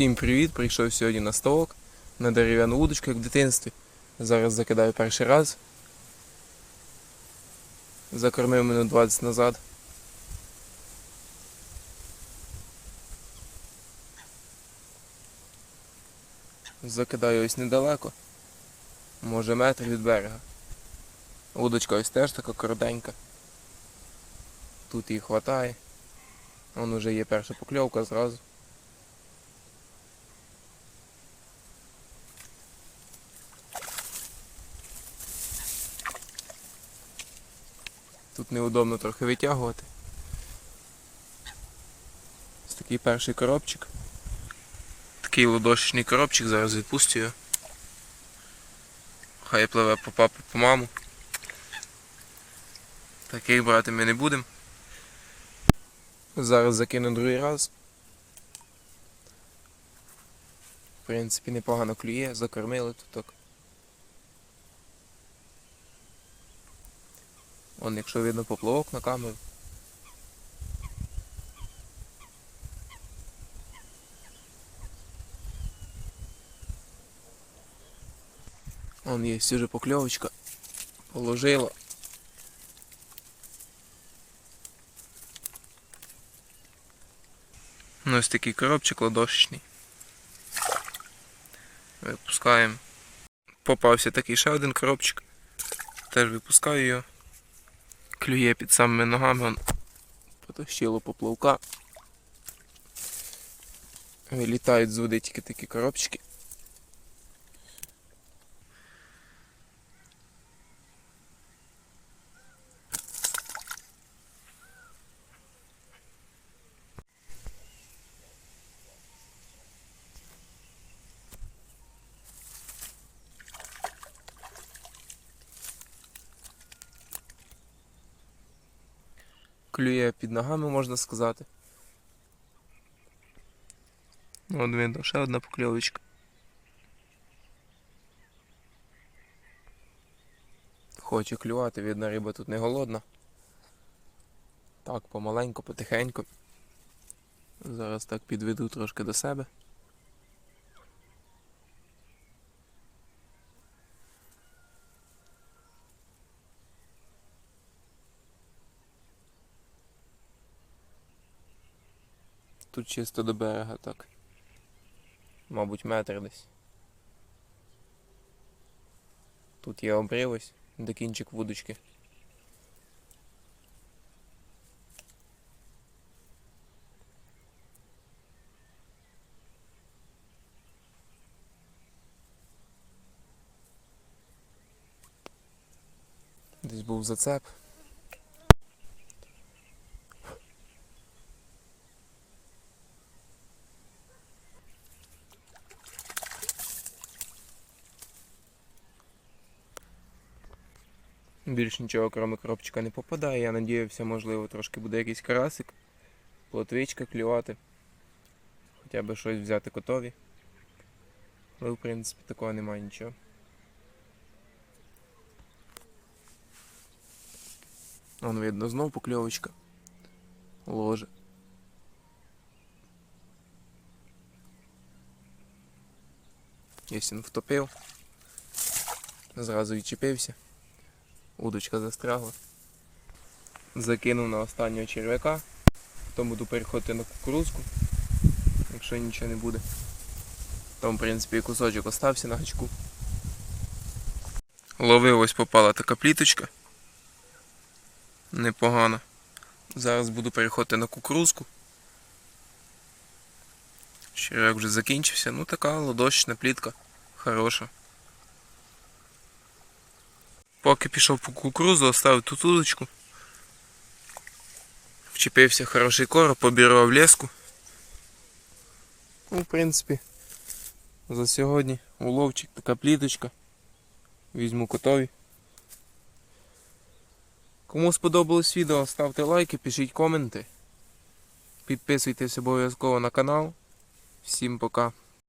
Всім привіт! Прийшов сьогодні на ставок на дерев'яну удочку, як в дитинстві. Зараз закидаю перший раз. Закормив минут 20 назад. Закидаю ось недалеко. Може метр від берега. Удочка ось теж така коротенька. Тут її хватає. Вон уже є перша покльовка зразу. Тут неудобно трохи витягувати. Ось такий перший коробчик. Такий ладошечний коробчик, зараз відпустю його. Хай пливе по папу, по маму. Таких брати ми не будемо. Зараз закину другий раз. В принципі, непогано клює, закормили тут Вон, якщо видно поплавок на камеру. Вон є вже покльовочка. Положила. Ну, ось такий коробчик ладошечний. Випускаємо. Попався такий ще один коробчик. Теж випускаю його. Клює під самими ногами. Он потащило поплавка. Вилітають з води тільки такі коробчики. Клює під ногами, можна сказати. От видно, ще одна покльовочка. Хоче клювати, видно, риба тут не голодна. Так, помаленьку, потихеньку. Зараз так підведу трошки до себе. Тут чисто до берега так. Мабуть, метр десь. Тут є обрив де кінчик вудочки. Десь був зацеп. Більш нічого, крім коробчика, не попадає. Я надіявся, можливо, трошки буде якийсь карасик, плотвичка клювати. Хоча б щось взяти котові. Але в принципі такого немає нічого. Вон видно знов покльовочка. Ложе. Єсін втопив. Зразу відчепився. Удочка застрягла. Закинув на останнього черв'яка. Потім буду переходити на кукурузку, якщо нічого не буде. Там, в принципі, кусочок остався на гачку. Ловив ось попала така пліточка. Непогано. Зараз буду переходити на кукурузку. Черв'як вже закінчився. Ну така ладошечна плітка. Хороша. Поки пішов по кукурузу, оставив тут удочку. Вчепився хороший короб, побірував леску. Ну, в принципі, за сьогодні уловчик, така пліточка. Візьму котові. Кому сподобалось відео, ставте лайки, пишіть коменти. Підписуйтесь обов'язково на канал. Всім пока.